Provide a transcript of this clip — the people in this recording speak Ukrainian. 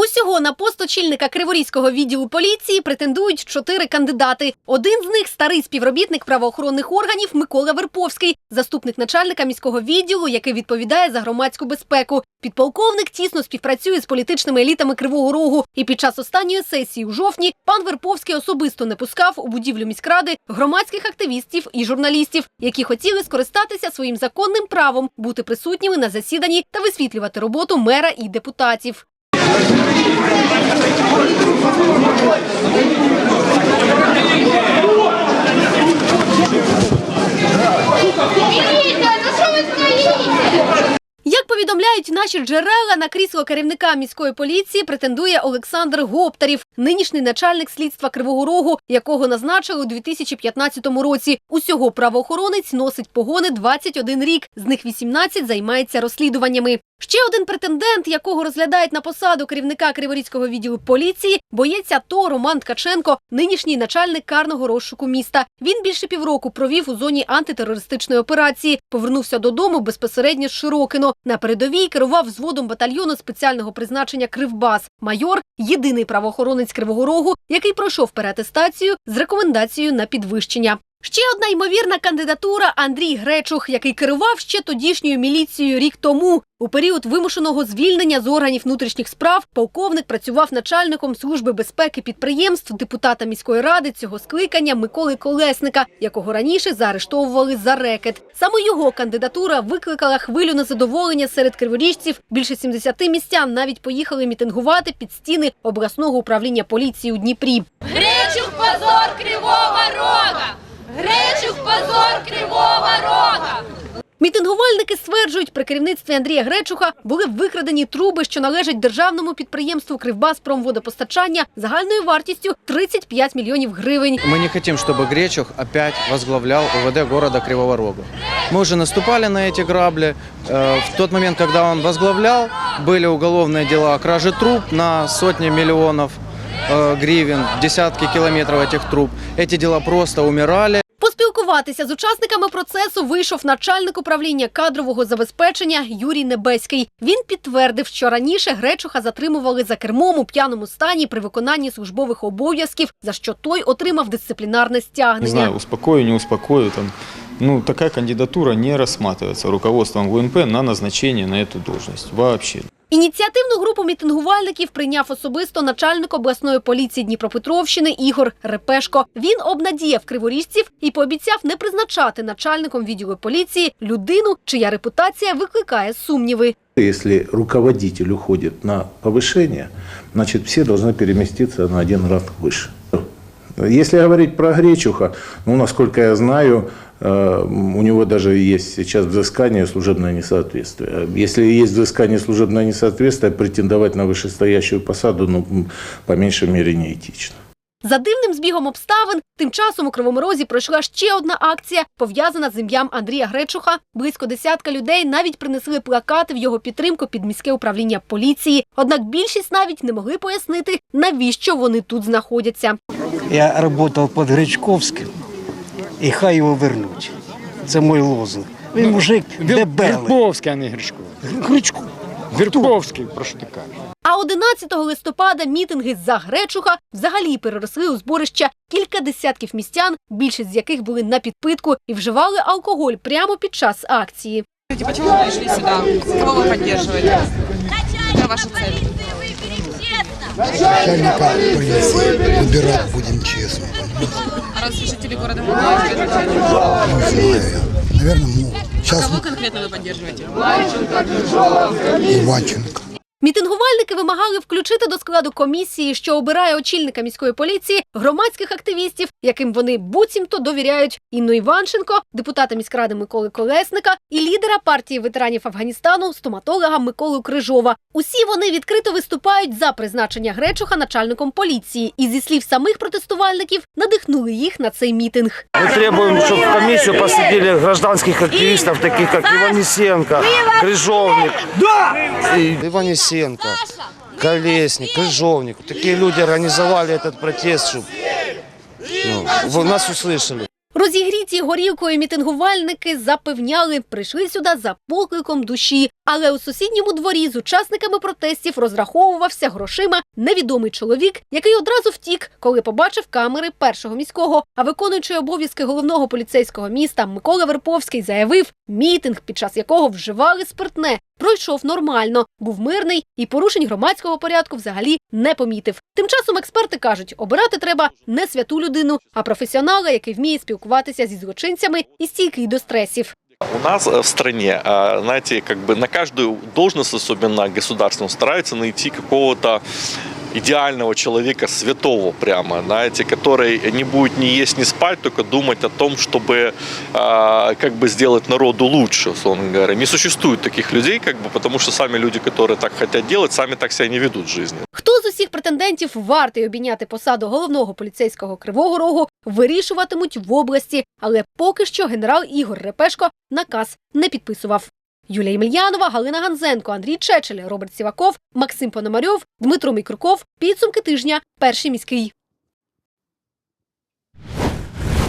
Усього на пост очільника Криворізького відділу поліції претендують чотири кандидати. Один з них старий співробітник правоохоронних органів Микола Верповський, заступник начальника міського відділу, який відповідає за громадську безпеку. Підполковник тісно співпрацює з політичними елітами Кривого Рогу. І під час останньої сесії у жовтні пан Верповський особисто не пускав у будівлю міськради громадських активістів і журналістів, які хотіли скористатися своїм законним правом бути присутніми на засіданні та висвітлювати роботу мера і депутатів. Thank you. Наші джерела, на крісло керівника міської поліції претендує Олександр Гоптарів, нинішній начальник слідства Кривого Рогу, якого назначили у 2015 році. Усього правоохоронець носить погони 21 рік, з них 18 займається розслідуваннями. Ще один претендент, якого розглядають на посаду керівника Криворізького відділу поліції, боєць АТО Роман Ткаченко, нинішній начальник карного розшуку міста. Він більше півроку провів у зоні антитерористичної операції. Повернувся додому безпосередньо з Широкино. На передовій керував взводом батальйону спеціального призначення Кривбас. Майор єдиний правоохоронець Кривого Рогу, який пройшов переатестацію з рекомендацією на підвищення. Ще одна ймовірна кандидатура Андрій Гречух, який керував ще тодішньою міліцією рік тому. У період вимушеного звільнення з органів внутрішніх справ полковник працював начальником служби безпеки підприємств депутата міської ради цього скликання Миколи Колесника, якого раніше заарештовували за рекет. Саме його кандидатура викликала хвилю незадоволення серед криворіжців. Більше 70 містян навіть поїхали мітингувати під стіни обласного управління поліції у Дніпрі. Гречух позор Кривого Рога! Гречух позор Кривого Рога! Мітингувальники стверджують, при керівництві Андрія Гречуха були викрадені труби, що належать державному підприємству «Кривбаспромводопостачання» загальною вартістю 35 мільйонів гривень. Мы не хотим, чтобы Гречух опять возглавлял УВД города Кривого Рога. Мы уже наступали на эти грабли. Э, В тот момент, когда он возглавлял, были уголовные дела о краже труб на сотни миллионов э, гривен, десятки километров этих труб. Эти дела просто умирали. Поспілкуватися з учасниками процесу вийшов начальник управління кадрового забезпечення Юрій Небеський. Він підтвердив, що раніше Гречуха затримували за кермом у п'яному стані при виконанні службових обов'язків, за що той отримав дисциплінарне Не стягнення. знаю, успокою, не успокою. Там, ну, такая кандидатура не рассматривается руководством ГУНП на назначение на эту должность. Вообще. Ініціативну групу мітингувальників прийняв особисто начальник обласної поліції Дніпропетровщини Ігор Репешко. Він обнадіяв криворіжців і пообіцяв не призначати начальником відділу поліції людину, чия репутація викликає сумніви. Если руководитель уходит на повышение, значит все должны переместиться на один ранг выше. Если говорить про Гречуха, ну, насколько я знаю, э, у него даже есть сейчас взыскание служебное несоответствие. Если есть взыскание служебное несоответствие, претендовать на вышестоящую посаду, ну, м, по меньшей мере, неэтично. За дивним збігом обставин, тим часом у Кривому Розі пройшла ще одна акція, пов'язана з ім'ям Андрія Гречуха. Близько десятка людей навіть принесли плакати в його підтримку під міське управління поліції. Однак більшість навіть не могли пояснити, навіщо вони тут знаходяться. Я работал под Гречковським, і хай його вернуть. Це мій лозунг. Він мужик дебелий. Вірповський, а не Гришко. Гречко. Вірповський, про що ти кажеш? А 11 листопада мітинги за Гречуха взагалі переросли у зборище кілька десятків містян, більшість з яких були на підпитку і вживали алкоголь прямо під час акції. Почему вы пришли сюда? Кого вы поддерживаете? Какая ваша цель? начальника полиции. Выбирать будем честно. А раз жители города. Наверное, мы. сейчас кого конкретно вы поддерживаете? Иванченко. Мітингувальники вимагали включити до складу комісії, що обирає очільника міської поліції, громадських активістів, яким вони буцімто довіряють Інну Іванченко, депутата міськради Миколи Колесника і лідера партії ветеранів Афганістану, стоматолога Миколу Крижова. Усі вони відкрито виступають за призначення Гречуха начальником поліції, і зі слів самих протестувальників надихнули їх на цей мітинг. Мы требуем, чтобы в комиссию посадили гражданских активистов, таких как Иванесенко, Крыжовник, и Иванесенко, Колесник, Крыжовник. Такие люди организовали этот протест, чтобы ну, вы нас услышали. Розігріті горілкою мітингувальники запевняли, прийшли сюди за покликом душі. Але у сусідньому дворі з учасниками протестів розраховувався грошима невідомий чоловік, який одразу втік, коли побачив камери першого міського. А виконуючий обов'язки головного поліцейського міста Микола Верповський заявив, мітинг, під час якого вживали спиртне, пройшов нормально, був мирний і порушень громадського порядку взагалі не помітив. Тим часом експерти кажуть, обирати треба не святу людину, а професіонала, який вміє спілкуватися зі злочинцями і стійкий до стресів. У нас э, в стране, а, знаете, как бы на каждую должность, особенно государственную, стараются найти какого-то идеального человека, святого прямо, знаете, который не будет ни есть, ни спать, только думать о том, чтобы а, как бы сделать народу лучше, условно говоря. Не существует таких людей, как бы, потому что сами люди, которые так хотят делать, сами так себя не ведут в жизни. Хто з усіх претендентів вартий обійняти посаду головного поліцейського Кривого Рогу, вирішуватимуть в області. Але поки що генерал Ігор Репешко наказ не підписував. Юлія Ємельянова, Галина Ганзенко, Андрій Чечель, Роберт Сіваков, Максим Пономарьов, Дмитро Мікруков. Підсумки тижня. Перший міський.